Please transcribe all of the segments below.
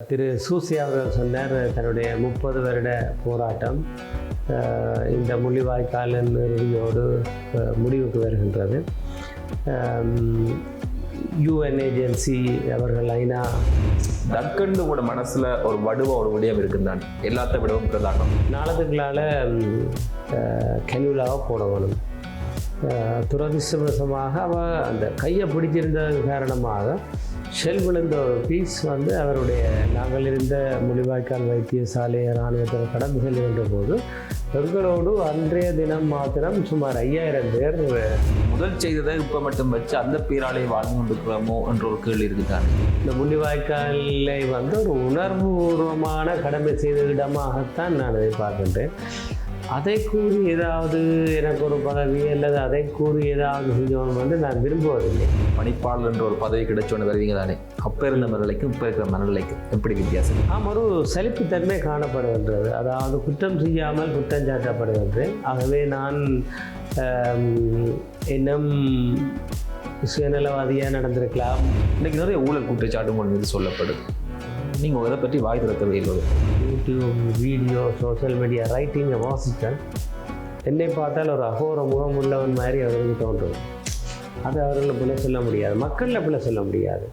திரு சூசி அவர்கள் சொன்னார் தன்னுடைய முப்பது வருட போராட்டம் இந்த முள்ளிவாய்க்கால் இறுதியோடு முடிவுக்கு வருகின்றது. யூஎன் ஏஜென்சி அவர்கள் ஐநா டக்குன்னு உங்களோட மனசுல ஒரு வடுவ ஒரு விடயம் இருக்குதான் எல்லாத்த விடவும் பிரதானம். நாளதுகளால் கெனுலாவை போட வேணும். அஹ், துரதிர்ஷ்டவசமாக அவள் அந்த கையை பிடிச்சிருந்தது காரணமாக ஷெல் விழுந்த பீஸ் வந்து அவருடைய நாங்கள் இருந்த முள்ளிவாய்க்கால் வைத்தியசாலை இராணுவத்தில் கடந்து செல்கின்ற போது எங்களோடு அன்றைய தினம் மாத்திரம் சுமார் ஐயாயிரம் பேர் முதல் செய்ததை இப்ப மட்டும் வச்சு அந்த பேராலே வாழ்ந்து கொண்டிருக்கிறோமோ என்ற ஒரு கேள்வி இருக்குதான். இந்த முள்ளிவாய்க்காலை வந்து ஒரு உணர்வுபூர்வமான கடமை செய்த இடமாகத்தான் நான் அதை பார்க்கின்றேன். அதை கூறி ஏதாவது எனக்கு ஒரு பதவி அல்லது அதை கூறி ஏதாவது செஞ்சவன் வந்து நான் விரும்புவதில்லை. பணிப்பாளர் என்ற ஒரு பதவி கிடைச்சோன்னு வருவீங்க தானே அப்ப இருந்த மனநிலைக்கும் இப்ப இருக்கிற மனநிலைக்கும் எப்படி வித்தியாசம்? ஆம் ஒரு சலிப்புத்தன்மை காணப்படுகின்றது. அதாவது குற்றம் செய்யாமல் குற்றம் சாட்டப்படுகின்றேன் ஆகவே நான் இன்னும் சுயநலவாதியாக நடந்திருக்கலாம். இன்னைக்கு நிறைய ஊழல் குற்றச்சாட்டு மீது சொல்லப்படுது நீங்க அதை பற்றி வாய் திறக்கவே இல்லை. யூடியூப் வீடியோ சோஷியல் மீடியா ரைட்டிங்கை வாசித்தேன் என்னை பார்த்தால் ஒரு அகோர முகம் உள்ளவன் மாதிரி அவருக்கு தோன்றும். அது அவர்களை பிள்ளை சொல்ல முடியாது. மக்களில் பிள்ளை சொல்ல முடியாது.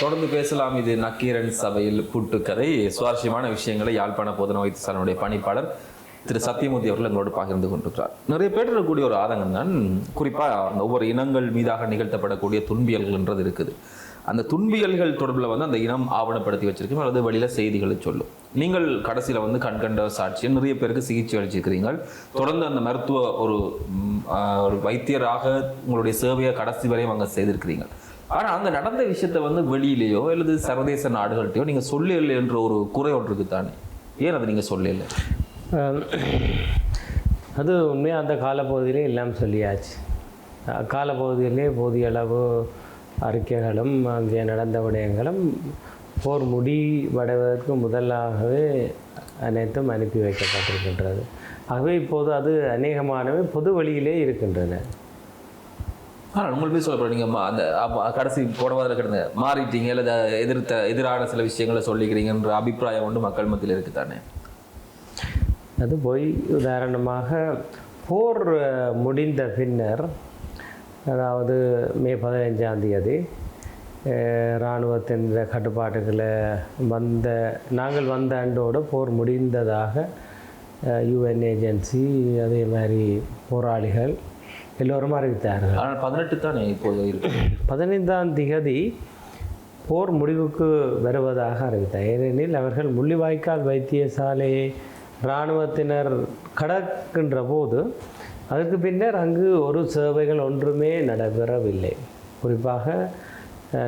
தொடர்ந்து பேசலாம். இது நக்கீரன் சபையில் புட்டுக்கதை சுவாரஸ்யமான விஷயங்களை யாழ்ப்பாண போதன வைத்தியசாலனுடைய பணிப்பாளர் திரு சத்தியமூர்த்தி அவர்கள் எங்களோடு பகிர்ந்து கொண்டிருக்கிறார். நிறைய பேர் இருக்கக்கூடிய ஒரு ஆதங்கம் தான் குறிப்பாக அந்த ஒவ்வொரு இனங்கள் மீதாக நிகழ்த்தப்படக்கூடிய துன்பியல்கள்ன்றது இருக்குது. அந்த துன்பியல்கள் தொடர்பில் வந்து அந்த இனம் ஆவணப்படுத்தி வச்சிருக்கோம். அல்லது வெளியில் செய்திகளை சொல்லும். நீங்கள் கடைசியில் வந்து கண்கண்ட சாட்சியை நிறைய பேருக்கு சிகிச்சை அளிச்சிருக்கிறீங்க தொடர்ந்து அந்த மருத்துவ ஒரு ஒரு வைத்தியராக உங்களுடைய சேவையை கடைசி வரையும் அங்கே செய்திருக்கிறீங்க ஆனால் அங்கே நடந்த விஷயத்த வந்து வெளியிலேயோ அல்லது சர்வதேச நாடுகள்கிட்டயோ நீங்கள் சொல்லலை என்ற ஒரு குறை ஒன்று இருக்குதானே ஏன் அதை நீங்கள் சொல்லலை அது உண்மையாக அந்த காலப்பகுதியிலே எல்லாம் சொல்லியாச்சு. காலப்பகுதியிலே போதிய அளவு அறிக்கைகளும் அங்கே நடந்த விடயங்களும் போர் முடிவடைவதற்கு முதலாகவே அனைத்தும் அனுப்பி வைக்கப்பட்டிருக்கின்றது. ஆகவே இப்போது அது அநேகமானவை பொது வழியிலே இருக்கின்றன. ஆனால் உங்களுக்கு சொல்ல நீங்க ம- அந்த கடைசி போடவாத கிடந்த மாறிட்டீங்க அல்லது எதிர்த்த எதிரான சில விஷயங்களை சொல்லிக்கிறீங்கன்ற அபிப்பிராயம் ஒன்று மக்கள் மத்தியில் இருக்குதானே? அது போய் உதாரணமாக போர் முடிந்த பின்னர் அதாவது மே பதினைஞ்சாம் தேதி இராணுவத்தின் கட்டுப்பாட்டுகளை வந்த நாங்கள் வந்த ஆண்டோடு போர் முடிந்ததாக யுஎன் ஏஜென்சி அதே மாதிரி போராளிகள் எல்லோரும் அறிவித்தார்கள். ஆனால் பதினெட்டு தானே இப்போது பதினைந்தாம் திகதி போர் முடிவுக்கு வருவதாக அறிவித்தார். ஏனெனில் அவர்கள் முள்ளிவாய்க்கால் வைத்தியசாலையை இராணுவத்தினர் கடக்கின்ற போது அதற்கு பின்னர் அங்கு ஒரு சேவைகள் ஒன்றுமே நடைபெறவில்லை. குறிப்பாக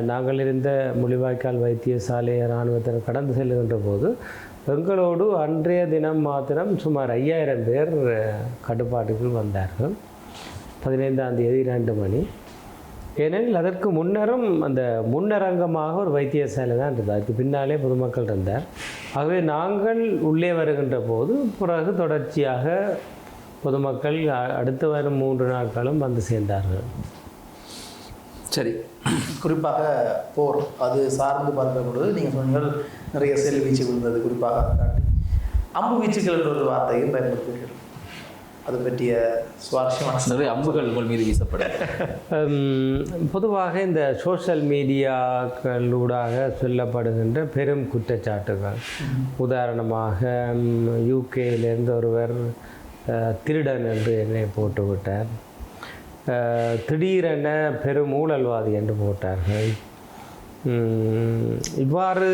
நாங்கள் இருந்த முள்ளிவாய்க்கால் வைத்தியசாலையை இராணுவத்தினர் கடந்து செல்கின்ற போது எங்களோடு அன்றைய தினம் மாத்திரம் சுமார் ஐயாயிரம் பேர் கட்டுப்பாட்டுக்குள் வந்தார்கள். பதினைந்தாம் தேதி ரெண்டு மணி. ஏனெனில் அதற்கு முன்னரும் அந்த முன்னரங்கமாக ஒரு வைத்தியசாலை தான் இருந்தது. அதுக்கு பின்னாலே பொதுமக்கள் இருந்தார். ஆகவே நாங்கள் உள்ளே வருகின்ற போது பிறகு தொடர்ச்சியாக பொதுமக்கள் அ- அடுத்து வரும் மூன்று நாட்களும் வந்து சேர்ந்தார்கள். சரி. குறிப்பாக போர் அது சார்ந்து பார்க்கிற பொழுது நீங்கள் சொன்னீங்கள் நிறைய செல் வீச்சு விழுந்தது குறிப்பாக அம்பு வீச்சுகள் என்ற ஒரு வார்த்தையும் பயன்படுத்துகிறீர்கள். அது பற்றிய சுவாரஸ்யமான நிறைய அம்புகள் உங்கள் மீது வீசப்படுது ஹம், பொதுவாக இந்த சோஷியல் மீடியாக்களூடாக சொல்லப்படுகின்ற பெரும் குற்றச்சாட்டுகள். உதாரணமாக யூகேயிலிருந்து ஒருவர் திருடன் என்று என்னை போட்டு விட்டார் அஹ், திடீரென பெரும் ஊழல்வாதி என்று போட்டார்கள். இவ்வாறு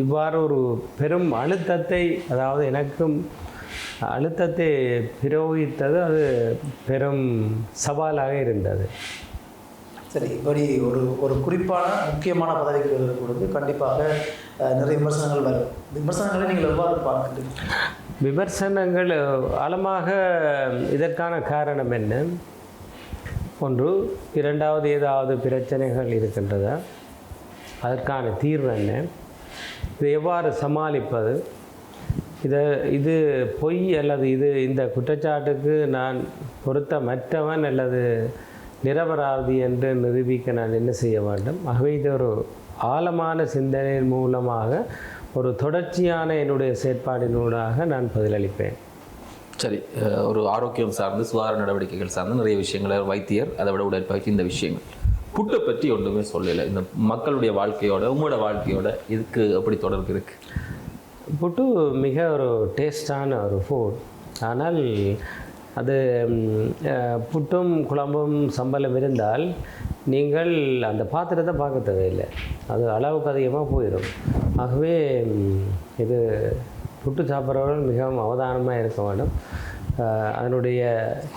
இவ்வாறு ஒரு பெரும் அழுத்தத்தை அதாவது எனக்கும் அழுத்தத்தை பிரயோகித்தது அது பெரும் சவாலாக இருந்தது. சரி இப்படி ஒரு ஒரு குறிப்பான முக்கியமான பதவிக்கு வருகிற பொழுது கண்டிப்பாக நிறைய விமர்சனங்கள் வரும். விமர்சனங்களை நீங்கள் எவ்வாறு பார்க்கிறீர்கள்? விமர்சனங்கள் ஆழமாக இதற்கான காரணம் என்ன? ஒன்று இரண்டாவது ஏதாவது பிரச்சனைகள் இருக்கின்றதா? அதற்கான தீர்வு என்ன? இதை எவ்வாறு சமாளிப்பது? இதை இது பொய் அல்லது இது இந்த குற்றச்சாட்டுக்கு நான் பொருத்தமற்றவன் அல்லது நிரபராதி என்று நிரூபிக்க நான் என்ன செய்ய வேண்டும்? ஆகவே இது ஒரு ஆழமான சிந்தனையின் மூலமாக ஒரு தொடர்ச்சியான என்னுடைய செயற்பாடினூடாக நான் பதிலளிப்பேன். சரி ஒரு ஆரோக்கியம் சார்ந்து சுகாதார நடவடிக்கைகள் சார்ந்து நிறைய விஷயங்களை வைத்தியர் அதை விட உடற்பயிற்சி இந்த விஷயங்கள். புட்டை பற்றி ஒன்றுமே சொல்லலை. இந்த மக்களுடைய வாழ்க்கையோட உங்களோட வாழ்க்கையோட இதுக்கு எப்படி தொடர்பு இருக்குது புட்டு மிக ஒரு டேஸ்டான ஒரு ஃபுட் ஆனால் அது புட்டும் குழம்பும் சம்பளம் இருந்தால் நீங்கள் அந்த பாத்திரத்தை பார்க்க தேவையில்லை. அது அளவுக்கு அதிகமாக போயிடும். ஆகவே இது புட்டு சாப்பிட்றவர்கள் மிகவும் அவதானமாக இருக்க வேண்டும். அதனுடைய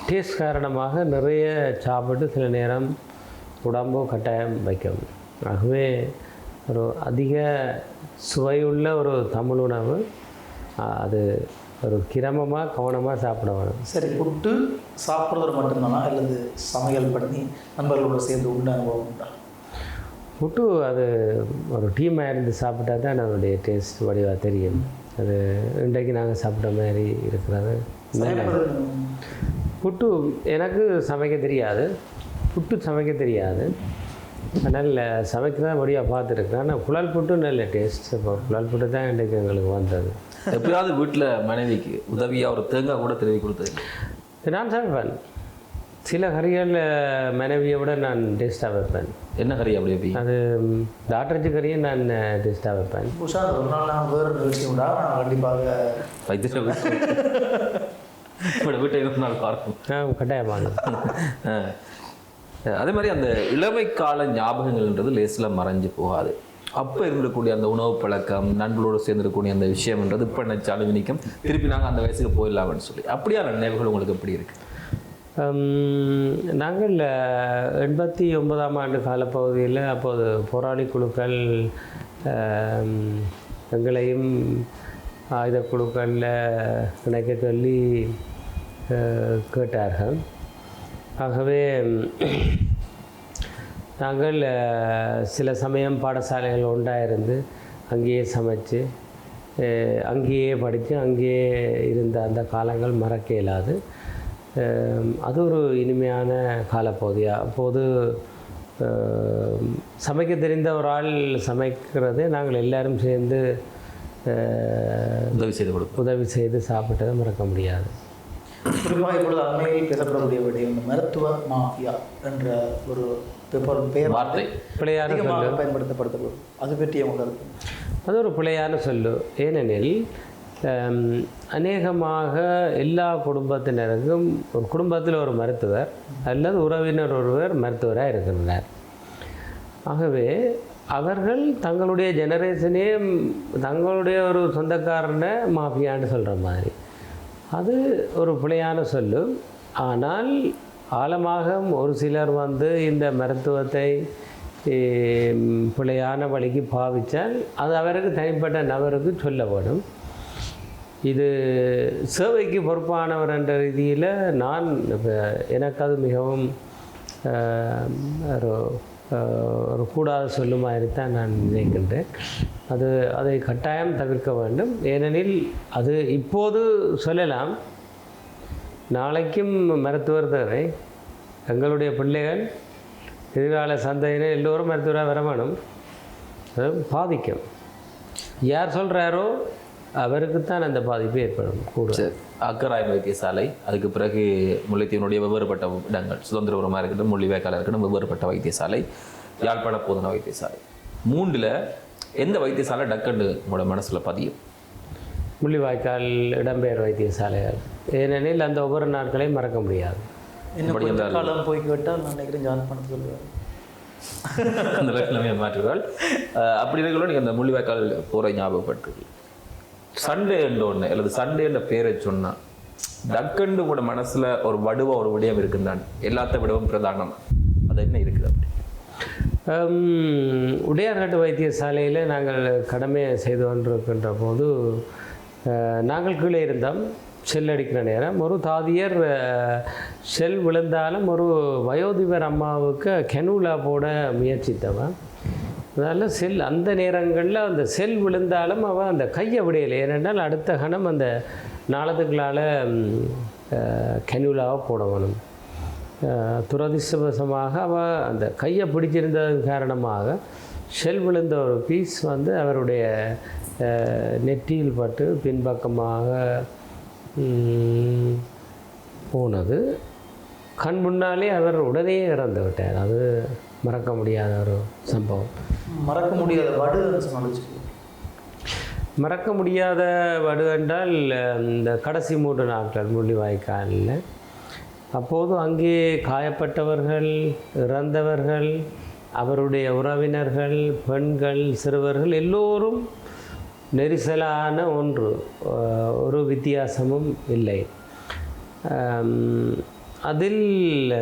டேஸ்ட் காரணமாக நிறைய சாப்பிட்டு சில நேரம் உடம்பு கட்டாயம் வைக்கும். ஆகவே ஒரு அதிக சுவையுள்ள ஒரு தமிழ் உணவு. அது ஒரு கிரமமாக கவனமாக சாப்பிட வேணும். சரி புட்டு சாப்பிட்றது மட்டும்தானா? அல்லது சமையல் பண்ணி நண்பர்களோட சேர்ந்து உண்ட அனுபவம் உண்டா? புட்டு அது ஒரு டீமாக இருந்து சாப்பிட்டா தான் அதனுடைய டேஸ்ட் வடிவாக தெரியும். அது இன்றைக்கு நாங்கள் சாப்பிட்ட மாதிரி இருக்கிறது. புட்டு எனக்கு சமைக்க தெரியாது. புட்டு சமைக்க தெரியாது. அதனால் சமைக்கிறதா வழியாக பார்த்துருக்கேன் ஆனால் குழல் புட்டு நல்ல டேஸ்ட் இப்போ குழல் புட்டு தான் இன்றைக்கு எங்களுக்கு வந்தது. எப்பயாவது வீட்டில் மனைவிக்கு உதவியாக ஒரு தேங்காய் கூட திருவி கொடுத்தது. நான் சமைப்பேன். சில கறிகள் மனைவியை விட நான் டேஸ்ட்டாக வைப்பேன். என்ன கறி அப்படி எப்படி அது ம், தாட்டரிச்சி கறியை நான் டேஸ்ட்டாக வைப்பேன். உஷா ஒரு நாள் நான் வேறு நிகழ்ச்சி உண்டா? நான் கண்டிப்பாக வைத்திய வீட்டு வீட்டை இருபத்தி நாள் பார்க்கும் நான் கட்டாயமாக. அதே மாதிரி அந்த இளமை கால ஞாபகங்கள்ன்றது லேசில் மறைஞ்சு போகாது. அப்போ இருந்திருக்கக்கூடிய அந்த உணவு பழக்கம் நண்பர்களோடு சேர்ந்துருக்கக்கூடிய அந்த விஷயம்ன்றது இப்போ நினைச்சாலும் நினைக்கும் திருப்பி நாங்கள் அந்த வயசுக்கு போயிடலாம்னு சொல்லி. அப்படியான நினைவுகள் உங்களுக்கு எப்படி இருக்குது நாங்கள் எண்பத்தி ஒன்பதாம் ஆண்டு காலப்பகுதியில் அப்போது போராளி குழுக்கள் எங்களையும் ஆயுத குழுக்களில் இணைக்க சொல்லி கேட்டார்கள். ஆகவே நாங்கள் சில சமயம் பாடசாலைகள் ஒன்றாயிருந்து அங்கேயே சமைச்சு அங்கேயே படித்து அங்கேயே இருந்த அந்த காலங்கள் மறக்க இயலாது. அது ஒரு இனிமையான காலப்பகுதியா? அப்போது சமைக்க தெரிந்த ஒரு ஆள் சமைக்கிறது நாங்கள் எல்லாரும் சேர்ந்து உதவி செய்து கொடுக்கும் உதவி செய்து சாப்பிட்டதை மறக்க முடியாது. குறிப்பாக இப்பொழுது அண்மையில் பேசப்படக்கூடிய விடயம் மருத்துவ மாஃபியா என்ற ஒரு பெப்பர் பெயர் வார்த்தை பிள்ளையான அதிகமாக பயன்படுத்தப்படுத்தப்படும் அது பற்றிய உங்கள் கருத்து? அது ஒரு பிழையான சொல்லு. ஏனெனில் அநேகமாக எல்லா குடும்பத்தினருக்கும் ஒரு குடும்பத்தில் ஒரு மருத்துவர் அல்லது உறவினர் ஒருவர் மருத்துவராக இருக்கின்றனர் ஆகவே அவர்கள் தங்களுடைய ஜெனரேஷனே தங்களுடைய ஒரு சொந்தக்காரனை மாஃபியான்னு சொல்கிற மாதிரி. அது ஒரு பிழையான சொல்லு. ஆனால் ஆழமாக ஒரு சிலர் வந்து இந்த மருத்துவத்தை பிழையான வழிக்கு பாவித்தால் அது அவருக்கு தனிப்பட்ட நபருக்கு சொல்லப்படும். இது சேவைக்கு பொறுப்பானவர் என்ற ரீதியில் நான் எனக்கு அது மிகவும் ஒரு ஒரு கூடாத சொல்லு மாதிரி தான் நான் நினைக்கின்றேன் அது அதை கட்டாயம் தவிர்க்க வேண்டும். ஏனெனில் அது இப்போது சொல்லலாம். நாளைக்கும் மருத்துவர் தேவை. எங்களுடைய பிள்ளைகள் எதிர்கால சந்தையினர் எல்லோரும் மருத்துவராக வர வேணும். அது பாதிக்கும். யார் சொல்கிறாரோ அவருக்குத்தான் அந்த பாதிப்பு ஏற்படும் கூட சரி அக்கராயன் வைத்தியசாலை அதுக்கு பிறகு முல்லைத்தீவனுடைய வெவ்வேறுபட்ட இடங்கள் சுதந்திரபுரமாக இருக்கட்டும் முள்ளிவேக்கால இருக்கட்டும் வெவ்வேறுபட்ட வைத்தியசாலை யாழ்ப்பாண போதனா வைத்தியசாலை. மூன்றில் எந்த வைத்தியசாலை டக்குன்னு உங்களோட மனசுல பதியும்? முள்ளிவாய்க்கால் இடம்பெயர் வைத்தியசாலைகள். ஏனெனில் அந்த ஒவ்வொரு நாட்களையும் மறக்க முடியாது. காலம் போய் கேட்டால் நான் நினைக்கிறேன் ஜாழ்ப்பாணம் சொல்லுவேன் அந்த லட்சணமே மாற்றுவாள். அப்படி இருக்கல நீங்கள் அந்த முள்ளிவாய்க்கால் போரை ஞாபகப்படுத்துது சண்டே என்ற ஒன்று அல்லது சண்டே என்ற பேரை சொன்னால் டக்குன்னு உங்களோட மனசில் ஒரு வடுவ ஒரு விடயம் இருக்குந்தான் எல்லாத்த விடவும் பிரதானம். அது என்ன இருக்குது அப்படி? ஹம், உடையார்காட்டு வைத்தியசாலையில் நாங்கள் கடமை செய்து கொண்டிருக்கின்ற போது நாங்கள் கீழே இருந்தோம் செல் அடிக்கிற நேரம். ஒரு தாதியர் செல் விழுந்தாலும் ஒரு வயோதிபர் அம்மாவுக்கு கெனூலா போட முயற்சித்தவன். அதனால் செல் அந்த நேரங்களில் அந்த செல் விழுந்தாலும் அவன் அந்த கையை விடையலை. ஏனென்றால் அடுத்த கணம் அந்த நாளத்துக்களால் கெனுலாவை போடவனும் துரதிசவசமாக துரதிர்ஷ்டவசமாக அவள் அந்த கையை பிடிச்சிருந்ததன் காரணமாக ஷெல் விழுந்த ஒரு பீஸ் வந்து அவருடைய நெற்றியில் பட்டு பின்பக்கமாக போனது. கண் முன்னாலே அவர் உடனே இறந்து விட்டார். அது மறக்க முடியாத ஒரு சம்பவம். மறக்க முடியாத சொன்னாலும் மறக்க முடியாத வடு என்றால் இந்த கடைசி மூன்று நாட்கள் முள்ளிவாய்க்காலில் அப்போது அங்கே காயப்பட்டவர்கள் இறந்தவர்கள் அவருடைய உறவினர்கள் பெண்கள் சிறுவர்கள் எல்லோரும் நெரிசலான ஒன்று ஒரு வித்தியாசமும் இல்லை. அதில்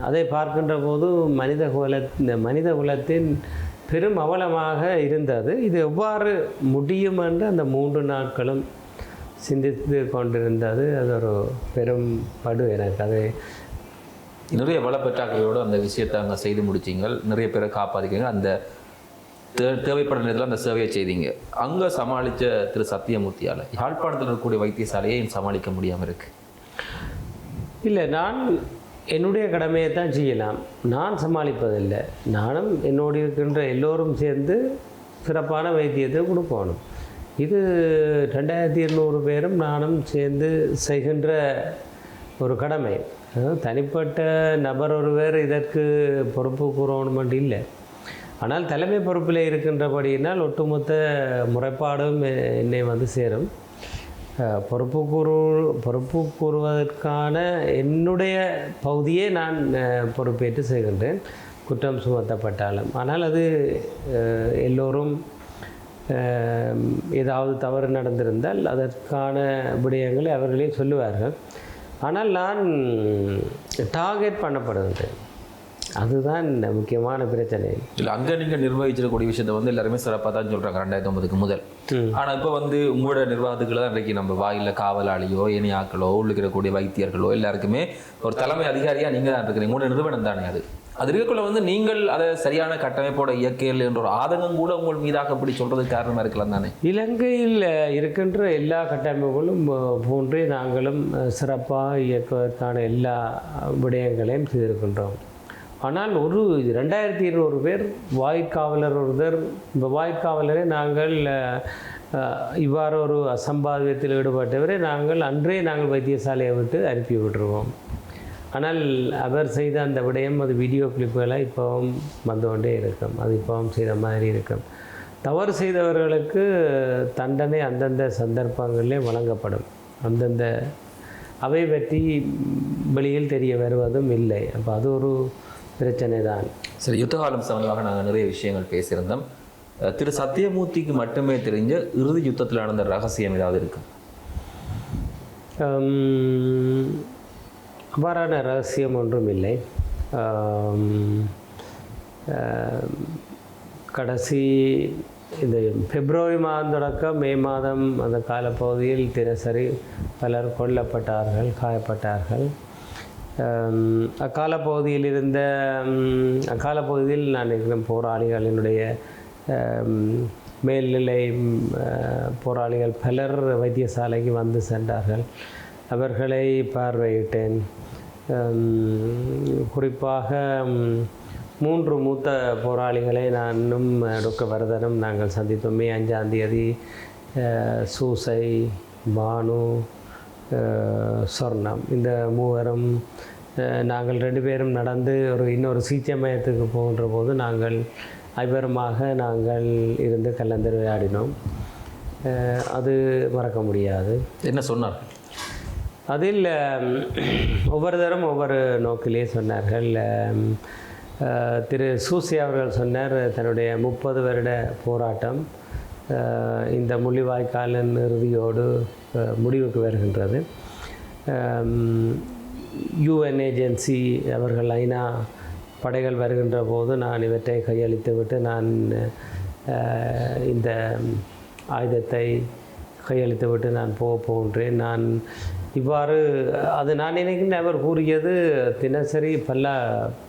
அதை பார்க்கின்ற போது மனித குல இந்த மனித குலத்தின் பெரும் அவலமாக இருந்தது. இது எவ்வாறு முடியும் என்று அந்த மூன்று நாட்களும் சிந்தித்து கொண்டிருந்தது. அது ஒரு பெரும் படு எனக்கு. அது நிறைய வளப்பற்றாக்குறையோடு அந்த விஷயத்தை அங்கே செய்து முடிச்சீங்க நிறைய பேரை காப்பாற்றிக்கங்க அந்த தே- தேவைப்பட நேரத்தில் அந்த சேவையை செய்தீங்க. அங்கே சமாளித்த திரு சத்தியமூர்த்தியால் யாழ்ப்பாணத்தில் இருக்கக்கூடிய வைத்தியசாலையை சமாளிக்க முடியாமல் இருக்குது இல்லை நான் என்னுடைய கடமையை தான் செய்யலாம். நான் சமாளிப்பதில்லை. நானும் என்னோடு இருக்கின்ற எல்லோரும் சேர்ந்து சிறப்பான வைத்தியத்தை கொடுக்கணும். இது ரெண்டாயிரத்தி இருநூறு பேரும் நானும் சேர்ந்து செய்கின்ற ஒரு கடமை. தனிப்பட்ட நபர் ஒருவர் இதற்கு பொறுப்பு கூறணும் இல்லை. ஆனால் தலைமை பொறுப்பில் இருக்கின்றபடியினால் ஒட்டுமொத்த முறைப்பாடும் என்னை வந்து சேரும். பொறுப்பு கூறு பொறுப்பு கூறுவதற்கான என்னுடைய பகுதியை நான் பொறுப்பேற்று செய்கின்றேன். குற்றம் சுமத்தப்பட்டாலும் ஆனால் அது எல்லோரும் ஏதாவது தவறு நடந்திருந்தால் அதற்கான விடயங்களை அவர்களே சொல்லுவார்கள். ஆனால் நான் டார்கெட் பண்ணப்படுகின்றேன். அதுதான் முக்கியமான பிரச்சனை. இல்லை அங்கே நீங்கள் நிர்வகிச்சிருக்கக்கூடிய விஷயத்தை வந்து எல்லாருமே சிறப்பாக தான் சொல்கிறாங்க ரெண்டாயிரத்தி ஒன்பதுக்கு முதல். ஆனால் இப்போ வந்து உங்களோட நிர்வாகத்துக்குள்ள தான் இன்றைக்கி நம்ம வாயில காவலாளியோ இணையாக்களோ உள்ளுக்கு இருக்கக்கூடிய வைத்தியர்களோ எல்லாருக்குமே ஒரு தலைமை அதிகாரியாக நீங்கள் தான் இருக்கிறீங்க. உங்களோட நிறுவனம் தானே அது? அது இருக்கக்குள்ள வந்து நீங்கள் அதை சரியான கட்டமைப்போட இயற்கையில் என்ற ஒரு ஆதங்கம் கூட உங்கள் மீதாக அப்படி சொல்றதுக்கு காரணமாக இருக்கலாம் தானே? இலங்கையில் இருக்கின்ற எல்லா கட்டமைப்புகளும் போன்றே நாங்களும் சிறப்பாக இயக்குவதற்கான எல்லா விடயங்களையும் செய்திருக்கின்றோம். ஆனால் ஒரு ரெண்டாயிரத்தி இருநூறு பேர் வாய்க்காவலர் ஒருவர் இந்த வாய்க்காவலரை நாங்கள் இவ்வாறு ஒரு அசம்பாவியத்தில் ஈடுபட்டவரை நாங்கள் அன்றே நாங்கள் வைத்தியசாலையை விட்டு அனுப்பி விட்டுருவோம். ஆனால் அவர் செய்த அந்த விடயம் அது வீடியோ கிளிப்புகளாக இப்போவும் வந்து கொண்டே இருக்கும். அது இப்போவும் செய்த மாதிரி இருக்கும். தவறு செய்தவர்களுக்கு தண்டனை அந்தந்த சந்தர்ப்பங்களிலே வழங்கப்படும். அந்தந்த அவை பற்றி வெளியில் தெரிய வருவதும் இல்லை. அப்போ அது ஒரு பிரச்சனை தான் சரி யுத்த காலம் சம்பந்தமாக நாங்கள் நிறைய விஷயங்கள் பேசியிருந்தோம். திரு சத்தியமூர்த்திக்கு மட்டுமே தெரிஞ்ச இறுதி யுத்தத்தில் நடந்த ரகசியம் ஏதாவது இருக்கு? அவ்வாறான ரகசியம் ஒன்றும் இல்லை. கடைசி இந்த பிப்ரவரி மாதம் தொடக்கம் மே மாதம் அந்த காலப்பகுதியில் தினசரி பலர் கொல்லப்பட்டார்கள் காயப்பட்டார்கள். அக்கால பகுதியில் இருந்த அக்கால பகுதியில் நான் இருக்கிற போராளிகளினுடைய மேல்நிலை போராளிகள் பலர் வைத்தியசாலைக்கு வந்து சென்றார்கள். அவர்களை பார்வையிட்டேன். குறிப்பாக மூன்று மூத்த போராளிகளை நானும் டாக்டர் வரதனும் நாங்கள் சந்தித்தோமே. அஞ்சாந்தேதி அஞ்சாம் தேதி சூசை பானு சொர்ணம். இந்த மூவரும் நாங்கள் ரெண்டு பேரும் நடந்து ஒரு இன்னொரு சிகிச்சை மையத்துக்கு போகின்ற போது நாங்கள் ஐவருமாக நாங்கள் இருந்து கலந்துரையாடினோம் அது மறக்க முடியாது. என்ன சொன்னார் அதில் ஒவ்வொரு தரம் ஒவ்வொரு நோக்கிலே சொன்னார்கள். திரு சூசி அவர்கள் சொன்னார் தன்னுடைய முப்பது வருட போராட்டம் இந்த முள்ளிவாய்க்காலின் இறுதியோடு முடிவுக்கு வருகின்றது. யூஎன் ஏஜென்சி அவர்கள் ஐநா படைகள் வருகின்ற போது நான் இவற்றை கையளித்துவிட்டு நான் இந்த ஆயுதத்தை கையளித்துவிட்டு நான் போக போகின்றேன். நான் இவ்வாறு அது நான் நினைக்கின்ற அவர் கூறியது தினசரி பல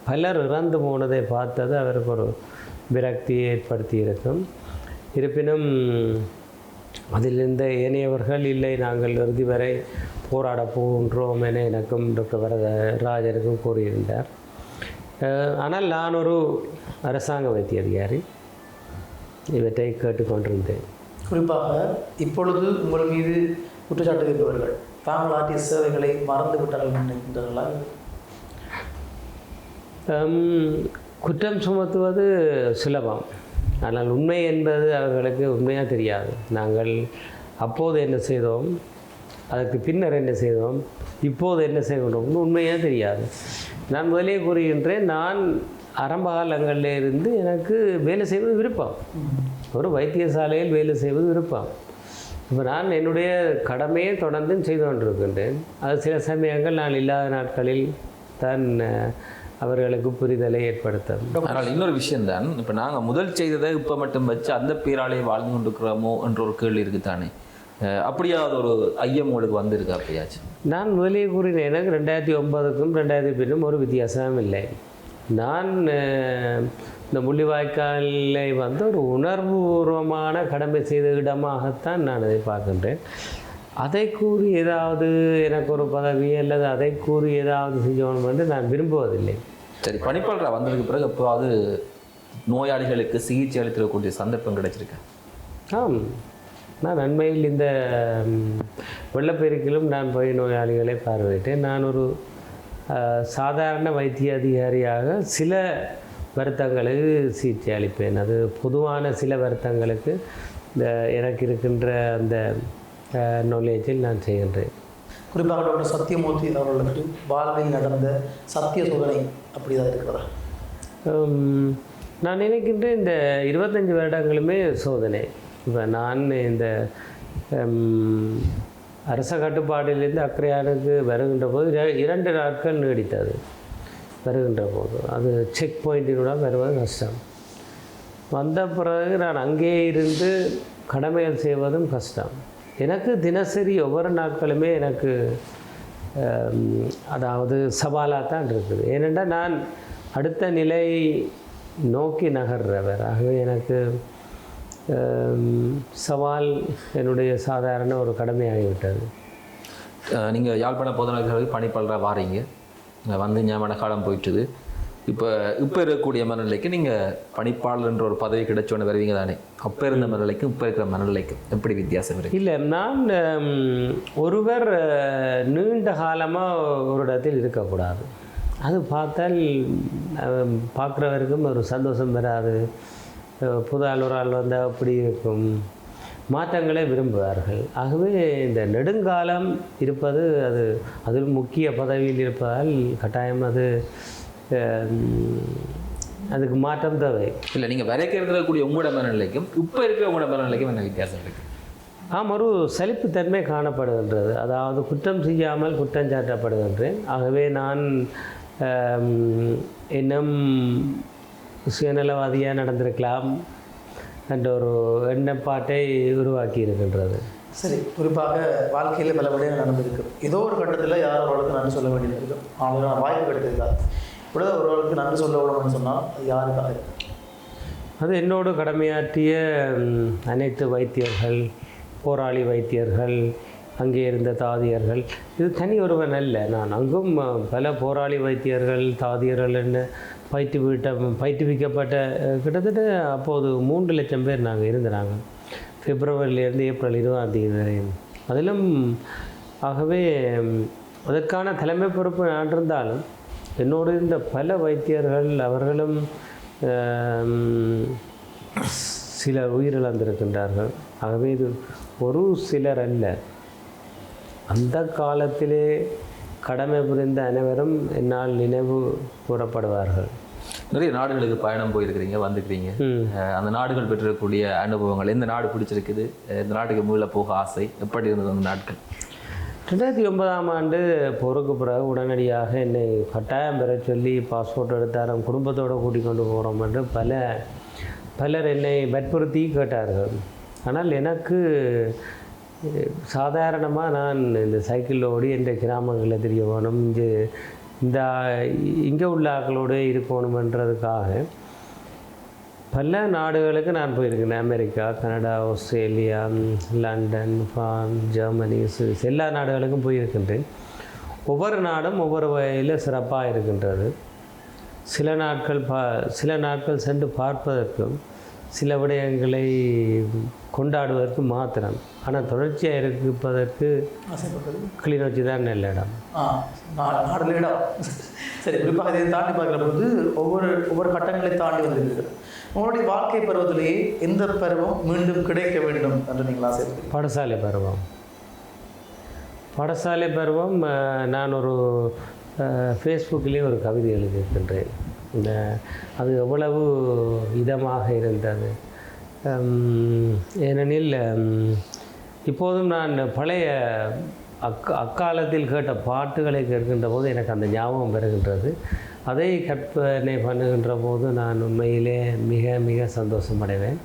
பலர் இறந்து போனதை பார்த்தது அவருக்கு ஒரு விரக்தியை ஏற்படுத்தியிருக்கும். இருப்பினும் அதில் இருந்த ஏனையவர்கள் இல்லை நாங்கள் இறுதி வரை போராட போகின்றோம் என எனக்கும் டாக்டர் வரதராஜனுக்கும் கூறியிருந்தார். ஆனால் நான் ஒரு அரசாங்க வைத்திய அதிகாரி இவற்றை கேட்டுக்கொண்டிருந்தேன் குறிப்பாக இப்பொழுது உங்கள் மீது குற்றச்சாட்டு வைப்பவர்கள் தாங்கள் ஆற்றிய சேவைகளை மறந்து விட்டார்கள் நினைக்கின்றார்களா? குற்றம் சுமத்துவது சுலபம். ஆனால் உண்மை என்பது அவர்களுக்கு உண்மையாக தெரியாது. நாங்கள் அப்போது என்ன செய்தோம்? அதற்கு பின்னர் என்ன செய்தோம்? இப்போது என்ன செய்கின்றோம்னு உண்மையாக தெரியாது. நான் முதலே கூறுகின்றேன் நான் ஆரம்ப காலங்களில் இருந்து எனக்கு வேலை செய்வது விருப்பம். ஒரு வைத்தியசாலையில் வேலை செய்வது விருப்பம். இப்போ நான் என்னுடைய கடமையை தொடர்ந்து செய்து கொண்டிருக்கின்றேன். அது சில சமயங்கள் நான் இல்லாத நாட்களில் தான் அவர்களுக்கு புரிதலை ஏற்படுத்தும். ஆனால் இன்னொரு விஷயம் தான் இப்போ நாங்கள் முதல் செய்ததை இப்போ மட்டும் வச்சு அந்த பேராலே வாழ்ந்து கொண்டிருக்கிறோமோ என்ற ஒரு கேள்வி இருக்குதானே? அப்படியாவது ஒரு ஐயம் உங்களுக்கு வந்திருக்கு அப்பயாச்சும் நான் முதலே கூறினேன் எனக்கு ரெண்டாயிரத்தி ஒன்பதுக்கும் ரெண்டாயிரத்தி பின்னும் ஒரு வித்தியாசம் இல்லை. நான் இந்த முள்ளிவாய்க்காலை வந்து ஒரு உணர்வுபூர்வமான கடமை செய்த இடமாகத்தான் நான் அதை பார்க்கின்றேன். அதை கூறி ஏதாவது எனக்கு ஒரு பதவி அல்லது அதை கூறி ஏதாவது செய்யணும் என்று நான் விரும்புவதில்லை. சரி பணிப்பாளராக வந்ததுக்கு பிறகு எப்போவாவது நோயாளிகளுக்கு சிகிச்சை அளித்திருக்கக்கூடிய சந்தர்ப்பம் கிடைச்சிருக்கு? ஆம். நான் அண்மையில் இந்த வெள்ளப்பெருக்கிலும் நான் போய் நோயாளிகளை பார்வையிட்டேன். நான் ஒரு சாதாரண வைத்திய அதிகாரியாக சில வருத்தங்களுக்கு சிகிச்சை அளிப்பேன். அது பொதுவான சில வருத்தங்களுக்கு இந்த எனக்கு இருக்கின்ற அந்த நாலேஜில் நான் செய்கின்றேன். குறிப்பாக டாக்டர் சத்தியமூர்த்தி அவர்களுக்கு வாழ்வில் நடந்த சத்திய சோதனை அப்படிதான் இருக்கிறதா? உம், நான் நினைக்கின்றேன் இந்த இருபத்தஞ்சி வருடங்களுமே சோதனை. இப்போ நான் இந்த அரச கட்டுப்பாட்டிலிருந்து அக்கறையானுக்கு வருகின்ற போது இர- இரண்டு நாட்கள் நீடித்தது. வருகின்ற போது. அது செக் பாயிண்டினுடன் வருவது கஷ்டம். வந்த பிறகு நான் அங்கேயே இருந்து கடமைகள் செய்வதும் கஷ்டம். எனக்கு தினசரி ஒவ்வொரு நாட்களுமே எனக்கு அதாவது சவாலாக தான் இருக்குது. ஏனென்றால் நான் அடுத்த நிலை நோக்கி நகர்றவர். ஆகவே எனக்கு சவால் என்னுடைய சாதாரண ஒரு கடமையாகிவிட்டது. நீங்கள் நீங்க யாழ்ப்பாண பொதுநகர்களுக்கு பணிப்பாளராக வாரீங்க. வந்து ஞாபக காலம் போயிட்டுது. இப்போ இப்போ இருக்கக்கூடிய மனநிலைக்கு நீங்கள் பணிப்பாளர்ன்ற ஒரு பதவி கிடைச்சோன்னு வருவீங்க தானே. அப்போ இருந்த மனநிலைக்கும் இப்போ இருக்கிற மனநிலைக்கும் எப்படி வித்தியாசம் இருக்கு? இல்லை நான் ஒருவர் நீண்ட காலமாக ஒரு இடத்தில் இருக்கக்கூடாது. அது பார்த்தால் பார்க்குறவருக்கும் ஒரு சந்தோஷம் வராது. புது ஆள் ஆள் வந்தால் அப்படி இருக்கும். மாற்றங்களை விரும்புவார்கள். ஆகவே இந்த நெடுங்காலம் இருப்பது அது அதில் முக்கிய பதவியில் இருப்பதால் கட்டாயம் அது அதுக்கு மாற்றம் தேவை. இல்லை நீங்கள் வரைக்கிறது இருக்கக்கூடிய உங்களோட மனநிலைக்கும் இப்போ இருக்கிற உங்களோட மனநிலைக்கும் என்ன வித்தியாசம் இருக்கு? ஆம் ஒரு சலிப்புத்தன்மை காணப்படுகின்றது. அதாவது குற்றம் செய்யாமல் குற்றம் சாட்டப்படுகின்றேன் ஆகவே நான் இன்னும் சுயநலவாதியாக நடந்திருக்கலாம் என்ற ஒரு எண்ணப்பாட்டை உருவாக்கி இருக்கின்றது. சரி குறிப்பாக வாழ்க்கையில் பல விடயங்கள் நடந்திருக்கு. ஏதோ ஒரு கட்டத்தில் யாரோ ஒருவருக்கு நன்றி சொல்ல வேண்டியது இருக்கும். அவங்களுக்கு வாய்ப்பு கிடைத்திருக்காது கூட ஒருவருக்கு நன்றி சொல்ல விடணும்னு சொன்னால் அது யாருக்காக அது என்னோடு கடமையாற்றிய அனைத்து வைத்தியர்கள் போராளி வைத்தியர்கள் அங்கே இருந்த தாதியர்கள். இது தனி ஒருவன் அல்ல. நான் அங்கும் பல போராளி வைத்தியர்கள் தாதியர்கள் என்ன பயிற்றுவிட்ட பயிற்றுவிக்கப்பட்ட கிட்டத்தட்ட அப்போது மூன்று லட்சம் பேர் நாங்கள் இருந்தாங்க பிப்ரவரியிலேருந்து ஏப்ரல் இருபதாம் தேதி வரை. அதிலும் ஆகவே அதற்கான தலைமை பொறுப்பு நான் இருந்தாலும் என்னோடு இருந்த பல வைத்தியர்கள் அவர்களும் சிலர் உயிரிழந்திருக்கின்றார்கள். ஆகவே இது ஒரு சிலர் அல்ல. அந்த காலத்திலே கடமை புரிந்த அனைவரும் என்னால் நினைவு கூறப்படுவார்கள். நிறைய நாடுகளுக்கு பயணம் போயிருக்கிறீங்க வந்துக்கிறீங்க அந்த நாடுகள் பெற்றிருக்கக்கூடிய அனுபவங்கள் எந்த நாடு பிடிச்சிருக்குது இந்த நாட்டுக்கு மீள போக ஆசை எப்படி இருந்தது அந்த நாட்கள்? ரெண்டாயிரத்தி ஒன்பதாம் ஆண்டு போருக்கு பிறகு உடனடியாக என்னை கட்டாயம் பெற சொல்லி பாஸ்போர்ட் எடுத்தாரம் குடும்பத்தோடு கூட்டிக் கொண்டு போகிறோம் என்று பல பலர் என்னை வற்புறுத்தி கேட்டார்கள். ஆனால் எனக்கு சாதாரணமாக நான் இந்த சைக்கிளில் ஓடி இந்த கிராமங்களில் தெரிய வேணும் இங்கே இந்த இங்கே உள்ள ஆக்களோடு இருக்கணுமென்றதுக்காக பல நாடுகளுக்கு நான் போயிருக்கேன் அமெரிக்கா கனடா ஆஸ்திரேலியா லண்டன் ஃபான் ஜெர்மனி சுவிஸ் எல்லா நாடுகளுக்கும் போயிருக்கின்றேன். ஒவ்வொரு நாடும் ஒவ்வொரு வகையில் சிறப்பாக இருக்கின்றது. சில நாட்கள் பா சில நாட்கள் சென்று பார்ப்பதற்கும் சில விடயங்களை கொண்டாடுவதற்கு மாத்திரம். ஆனால் தொடர்ச்சியாக இருப்பதற்கு கிளிநொச்சி தான் நல்ல இடம். இடம். சரி குறிப்பாக இதை தாண்டி பார்க்குற போது ஒவ்வொரு ஒவ்வொரு கட்டங்களை தாண்டி வந்திருக்கிறது. உங்களுடைய வாழ்க்கை பருவத்திலேயே எந்த பருவம் மீண்டும் கிடைக்க வேண்டும் என்று நீங்கள் ஆசைப்படுறீங்க பாடசாலை பருவம். பாடசாலை பருவம் நான் ஒரு ஃபேஸ்புக்கிலேயும் ஒரு கவிதை எழுதியிருக்கின்றேன். அது எவ்வளவு இதமாக இருந்தது. ஏனெனில் இப்போதும் நான் பழைய அக் அக்காலத்தில் கேட்ட பாட்டுகளை கேட்கின்ற போது எனக்கு அந்த ஞாபகம் வருகின்றது. அதை கற்பனை பண்ணுகின்ற போது நான் உண்மையிலே மிக மிக சந்தோஷம் அடைவேன்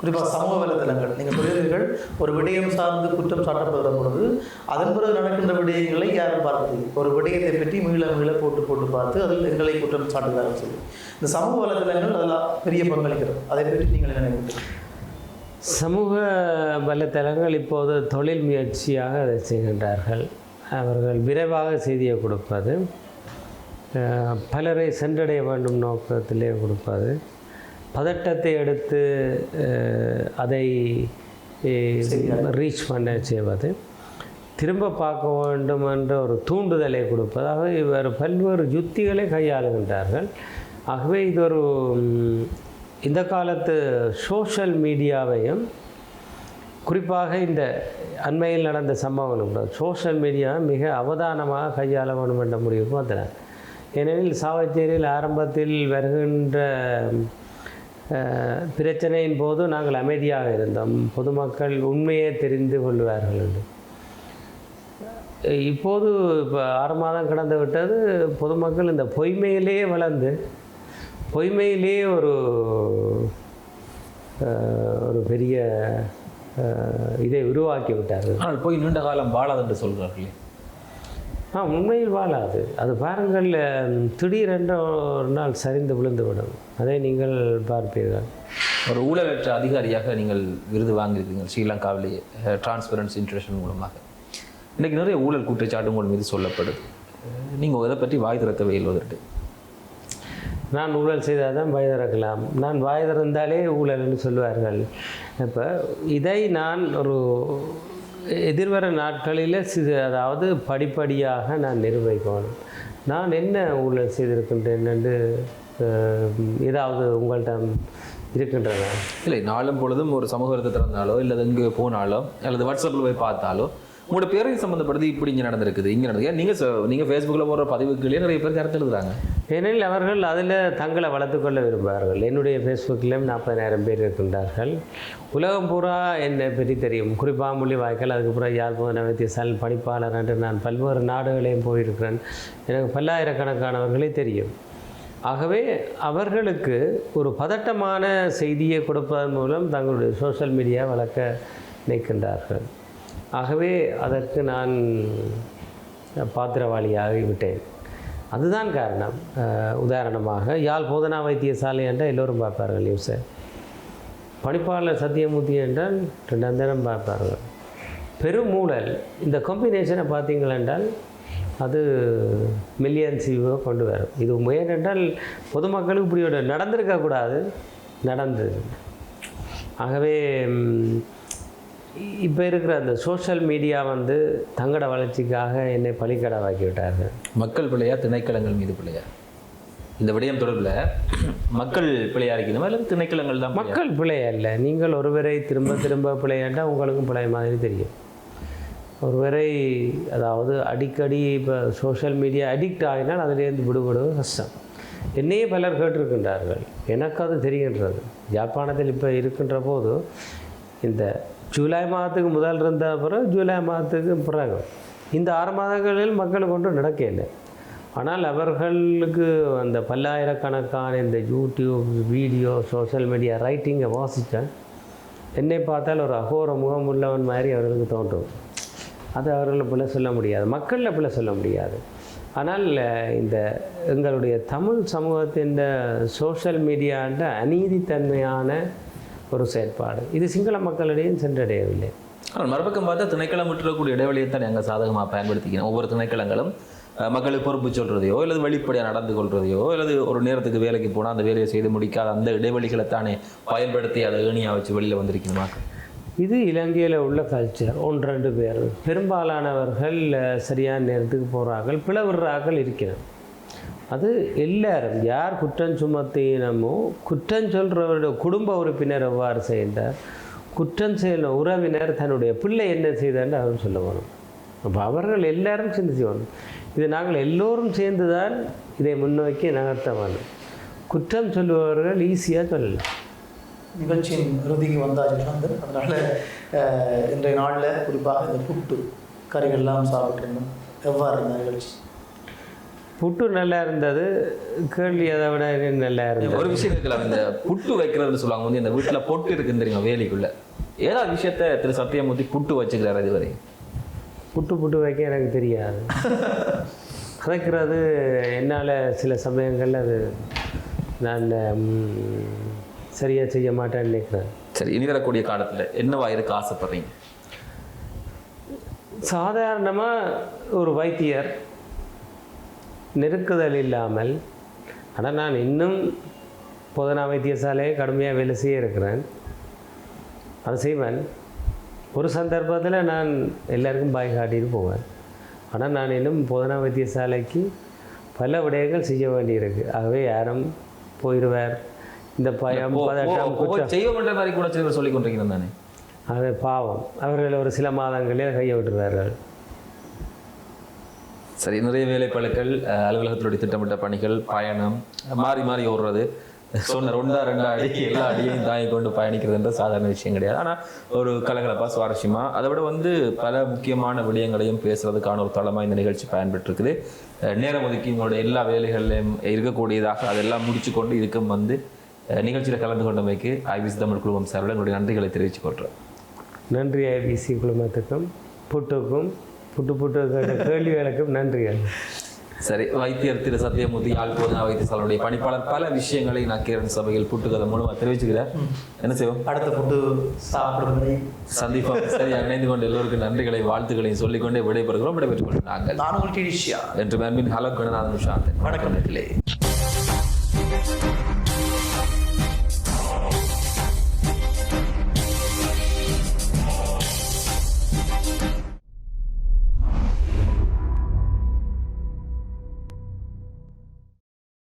குறிப்பாக சமூக வலைதளங்கள். நீங்கள் சொல்கிறீர்கள் ஒரு விடயம் சார்ந்து குற்றம் சாட்டப்படுகிற பொழுது அதன் பிறகு நடக்கின்ற விடயங்களை யாரும் பார்ப்பதில்லை ஒரு விடயத்தை பற்றி மீள மீள போட்டு போட்டு பார்த்து அதில் எங்களை குற்றம் சாட்டுகிறார்கள் சொல்லி. இந்த சமூக வலைதளங்கள் அதெல்லாம் பெரிய பங்களிக்கிறது அதை பற்றி நீங்கள் நினைக்கிறீர்கள்? சமூக வலைத்தளங்கள் இப்போது தொழில் முயற்சியாக அதை செய்கின்றார்கள். அவர்கள் விரைவாக செய்தியை கொடுப்பது பலரை சென்றடைய வேண்டும் நோக்கத்திலே கொடுப்பது பதட்டத்தை எடுத்து அதை ரீச் பண்ண செய்வது திரும்ப பார்க்க வேண்டும் என்ற ஒரு தூண்டுதலை கொடுப்பதாக இவர் பல்வேறு யுத்திகளை கையாளுகின்றார்கள். ஆகவே இது ஒரு இந்த காலத்து சோஷியல் மீடியாவையும் குறிப்பாக இந்த அண்மையில் நடந்த சம்பவங்கள் கூட சோஷியல் மீடியா மிக அவதானமாக கையாள வேண்டும் என்ற முடிவுக்கு வந்தனர். ஏனெனில் சாவச்சேரியில் ஆரம்பத்தில் வருகின்ற பிரச்சனையின் போது நாங்கள் அமைதியாக இருந்தோம். பொதுமக்கள் உண்மையை தெரிந்து கொள்வார்கள் என்று. இப்போது இப்போ ஆறு மாதம் கடந்து விட்டது பொதுமக்கள் இந்த பொய்மையிலேயே வளர்ந்து பொய்மையிலேயே ஒரு ஒரு பெரிய இதை உருவாக்கி விட்டார்கள் ஆனால் போய் நீண்ட காலம் வாழாது என்று சொல்கிறார்களே. ஆ உண்மையில் வாழாது. அது பாருங்கள் திடீரென்று ஒரு நாள் சரிந்து விழுந்துவிடும். அதை நீங்கள் பார்ப்பீர்கள். ஒரு ஊழலற்ற அதிகாரியாக நீங்கள் விருது வாங்கியிருக்கீங்க ஸ்ரீலங்காவிலேயே டிரான்ஸ்பரன்சி இன்டர்நேஷனல் மூலமாக. இன்னைக்கு நிறைய ஊழல் குற்றச்சாட்டு உங்கள் மீது சொல்லப்படுது. நீங்கள் இதை பற்றி வாய் திறக்கவே இல்லவதற்கு நான் ஊழல் செய்தால் தான் வாய் திறக்கலாம். நான் வாய் திறந்தாலே ஊழல்னு சொல்லுவார்கள். இப்போ இதை நான் ஒரு எதிர்வர நாட்களில் சிறு அதாவது படிப்படியாக நான் நிர்வகிக்கணும் நான் என்ன ஊழல் செய்திருக்கின்றேன் என்று ஏதாவது உங்கள்கிட்ட இருக்கின்றன இல்லை நாளும் பொழுதும் ஒரு சமூகத்தை திறந்தாலோ இல்லை எங்கே போனாலோ அல்லது வாட்ஸ்அப்பில் போய் பார்த்தாலோ உங்களோட பேரை சம்மந்தப்படுத்தி இப்படி இங்கே நடந்திருக்குது. இங்கே நடந்தது நீங்கள் நீங்கள் ஃபேஸ்புக்கில் போடுற பதிவுகளே நிறைய பேர் கருத்து எழுதுறாங்க ஏனெனில் அவர்கள் அதில் தங்களை வளர்த்துக்கொள்ள விரும்புகிறார்கள் என்னுடைய ஃபேஸ்புக்கிலும் நாற்பதாயிரம் பேர் இருக்கின்றார்கள். உலகம் பூரா என்னை பற்றி தெரியும். குறிப்பாக முள்ளிவாய்க்கால் அதுக்கப்புறம் யாழ்ப்பாண வைத்தியசாலை பணிப்பாளர் என்று நான் பல்வேறு நாடுகளையும் போயிருக்கிறேன். எனக்கு பல்லாயிரக்கணக்கானவர்களே தெரியும். ஆகவே அவர்களுக்கு ஒரு பதட்டமான செய்தியை கொடுப்பதன் மூலம் தங்களுடைய சோஷியல் மீடியா வளர்க்க நினைக்கின்றார்கள். ஆகவே அதற்கு நான் பாத்திரவாளியாகி விட்டேன் அதுதான் காரணம். உதாரணமாக யாழ் போதனா வைத்தியசாலை என்றால் எல்லோரும் பார்ப்பார்கள் நியூஸை பணிப்பாளர் சத்தியமூர்த்தி என்றால் ரெண்டாம் தினம் பார்ப்பார்கள். பெருமூழல் இந்த காம்பினேஷனை பார்த்தீங்கள் என்றால் அது மில்லியன் வியூவை கொண்டு வரும். இது முயன்றென்றால் பொதுமக்களுக்கு இப்படி ஒரு நடந்திருக்கக்கூடாது. நடந்தது. ஆகவே இப்போ இருக்கிற அந்த சோஷியல் மீடியா வந்து தங்களோட வளர்ச்சிக்காக என்னை பலிக்கடாவாக்கி விட்டார்கள் மக்கள் பிள்ளையா திணைக்களங்கள் மீது பிள்ளையா? இந்த விடயம் தொடர்பில் மக்கள் பிள்ளையா இருக்கணுமா இல்லை திணைக்களங்கள் தான்? மக்கள் பிழை அல்ல. நீங்கள் ஒருவரை திரும்ப திரும்ப பிழையாண்டா உங்களுக்கும் பிழை மாதிரி தெரியும். ஒருவரை அதாவது அடிக்கடி இப்போ சோஷியல் மீடியா அடிக்ட் ஆகினால் அதிலேருந்து விடுபடுவது கஷ்டம். என்னையே பலர் கேட்டிருக்கின்றார்கள். எனக்கு அது தெரிகின்றது. யாழ்ப்பாணத்தில் இப்போ இருக்கின்ற போது இந்த ஜூலை மாதத்துக்கு முதல் இருந்த பிறகு ஜூலை மாதத்துக்கு பிறகு. இந்த ஆறு மாதங்களில் மக்களுக்கு ஒன்றும் நடக்கவில்லை. ஆனால் அவர்களுக்கு அந்த பல்லாயிரக்கணக்கான இந்த யூடியூப் வீடியோ சோஷியல் மீடியா ரைட்டிங்கை வாசித்தேன் என்னை பார்த்தால் ஒரு அகோர முகம் உள்ளவன் மாதிரி அவர்களுக்கு தோன்றும். அது அவர்களை பிள்ளை சொல்ல முடியாது. மக்களில் பிள்ளை சொல்ல முடியாது. ஆனால் இந்த எங்களுடைய தமிழ் சமூகத்தின் சோஷியல் மீடியான்ற அநீதித்தன்மையான ஒரு செயற்பாடு. இது சிங்கள மக்களிடையும் சென்றடையவில்லை. ஆனால் மறுபக்கம் பார்த்தா திணைக்களம் விட்டுறக்கூடிய இடைவெளியை தான் நாங்கள் சாதகமாக பயன்படுத்திக்கணும் ஒவ்வொரு திணைக்களங்களும் அஹ், மக்களுக்கு பொறுப்பு சொல்றதையோ அல்லது வெளிப்படையாக நடந்து கொள்றதையோ அல்லது ஒரு நேரத்துக்கு வேலைக்கு போனால் அந்த வேலையை செய்து முடிக்காத அந்த இடைவெளிகளை தானே பயன்படுத்தி அதை ஏணியாக வச்சு வெளியில் வந்திருக்கணும் மக்கள் இது இலங்கையில் உள்ள கல்ச்சர் ஒன்று ரெண்டு பேர். பெரும்பாலானவர்கள் சரியான நேரத்துக்கு போகிறார்கள் பிளவுறார்கள் இருக்கிறார் அது எல்லாரும் யார் குற்றம் சுமத்தினமோ குற்றம் சொல்கிறவருடைய குடும்ப உறுப்பினர் எவ்வாறு செய்தார்? குற்றம் செய்த உறவினர் தன்னுடைய பிள்ளை என்ன செய்தார்னு அவர் சொல்ல வரும் அப்போ அவர்கள் எல்லாரும் சிந்திச்சு செய்வாங்க. இது நாங்கள் எல்லோரும் சேர்ந்து தான் இதை முன்னோக்கி நகர்த்த வேணும் குற்றம் சொல்லுபவர்கள் ஈஸியாக சொல்லலாம். நிகழ்ச்சியின் இறுதிக்கு வந்தாச்சு வந்து அதனால் இன்றைய நாளில் குறிப்பாக இந்த புட்டு கறிகள்லாம் சாப்பிட்டுருந்தோம் எவ்வாறு இருந்த நிகழ்ச்சி? புட்டு நல்லா இருந்தது. கேள்வி அதை விட நல்லா இருந்தது. ஒரு விஷயம் இருக்கலாம் இந்த புட்டு வைக்கிறதுன்னு சொல்லுவாங்க வந்து இந்த வீட்டில் பொட்டு இருக்குன்னு தெரியுமா வேலிக்குள்ள? ஏதாவது விஷயத்த திரு சத்தியமூர்த்தி புட்டு வச்சுக்கிறாரு இதுவரை? புட்டு புட்டு வைக்க எனக்கு தெரியாது. கதைக்கிறது என்னால் சில சமயங்களில் அது நான் சரியாக செய்ய மாட்டேன்னு நினைக்கிறேன். சரி இனி வரக்கூடிய காலத்துல என்னவா இருக்க ஆசைப்படுறீங்க? சாதாரணமாக ஒரு வைத்தியர் நெருக்குதல் இல்லாமல் ஆனால் நான் இன்னும் பொதுநா வைத்தியசாலையை கடுமையாக வேலை செய்ய இருக்கிறேன். அதை செய்வேன். ஒரு சந்தர்ப்பத்தில் நான் எல்லாருக்கும் பாய் காட்டிட்டு போவேன். ஆனால் நான் இன்னும் பொதுநா வைத்தியசாலைக்கு பல விடயங்கள் செய்ய வேண்டியிருக்கு. ஆகவே யாரும் போயிடுவார் இந்த பயம் பதட்டம் செய்வமன்ற மாதிரி கூட சொல்லி கொண்டிருக்கிறேன் தானே? அது பாவம். அவர்கள் ஒரு சில மாதங்களே கையை விட்டுருவார்கள் சரி நிறைய வேலைப்பழுக்கள் அலுவலகத்தினுடைய திட்டமிட்ட பணிகள் பயணம் மாறி மாறி ஓடுறது. சொன்ன ரெண்டா ரெண்டா அடி எல்லா அடியையும் தாங்கி கொண்டு பயணிக்கிறதுன்ற சாதாரண விஷயம் கிடையாது. ஆனால் ஒரு கலகலப்பாக சுவாரஸ்யமாக அதை விட வந்து பல முக்கியமான விடயங்களையும் பேசுறதுக்கான ஒரு தளமாக இந்த நிகழ்ச்சி பயன்பெற்றிருக்குது. நேரம் ஒதுக்கி உங்களுடைய எல்லா வேலைகள்லையும் இருக்கக்கூடியதாக அதெல்லாம் முடிச்சு கொண்டு இதுக்கும் வந்து நிகழ்ச்சியில் கலந்து கொண்டமைக்கு ஐபிசி தமிழ் குழுமம் சார்பில் என்னுடைய நன்றிகளை தெரிவித்துக் கொள்கிறேன் நன்றி ஐபிசி குழுமத்துக்கும் புட்டுக்கும் புட்டு புட்டு கேட்ட கேள்விகளுக்கும் நன்றிகள் சரி வைத்தியர் திரு சத்தியமூர்த்தி யாழ் போதனா வைத்தியசாலையுடைய பணிப்பாளர் பல விஷயங்களை நக்கீரன் சபையில் புட்டுக்கதை மூலமா தெரிவிச்சுக்கிறார் என்ன செய்வோம்? அடுத்த புட்டு சாப்பிடுவதை சந்திப்போம். சரி இணைந்து கொண்டு எல்லோருக்கும் நன்றிகளை வாழ்த்துக்களையும் சொல்லிக்கொண்டே விடைபெறுகிறோம். விடைபெற்றுக் கொண்டு நாங்கள். நான் என்று மேன்பின் ஹலோ குணநாதன் வணக்கம் நேர்களே